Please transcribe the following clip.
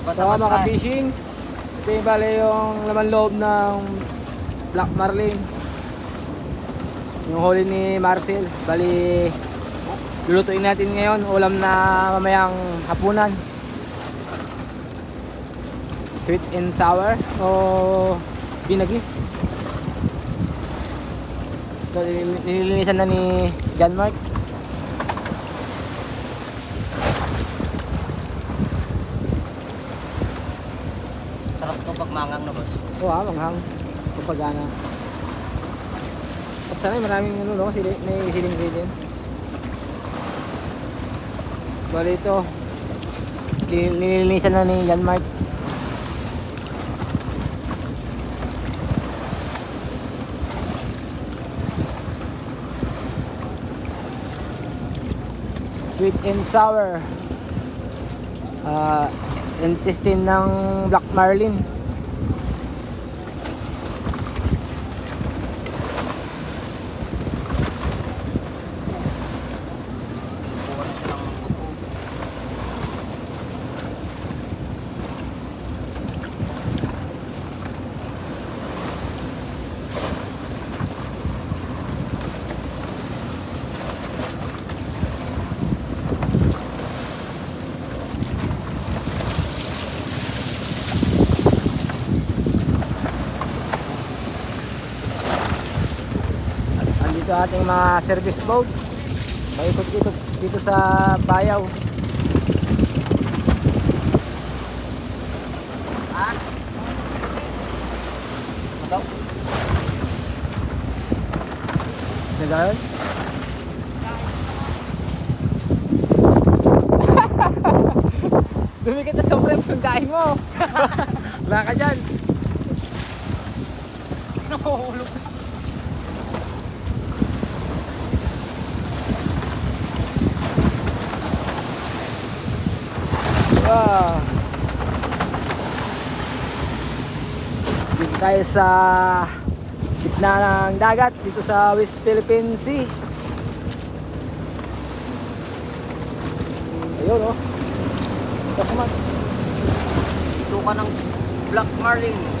Basta So mga fishing, ito yung bale yung laman loob ng Black Marlin. Yung huli ni Marcel. Bali, lulutuin natin ngayon. Ulam na mamayang hapunan. Sweet and sour o binagis. So, nilil- nililinisan na ni John Mark. Sarap to pag mangang na boss. Oo, ah, manghang. Kapagana. At sana maraming ano, no? Sili, may siling ingredient. Bali ito. nil- Nililinisan na ni Jan Mark. Sweet and sour. Ah, intestine ng Black Marlin. Andito ating mga service boat. Paikot-ikot dito sa bayaw. Ah? Ito. Nagayon? Dumikit na sobrang yung daing mo. Wala ka dyan. Nahuhulog. Wow. Dito tayo sa gitna ng dagat dito sa West Philippine Sea. Ayun oh. Ito ka ng Black Marlin.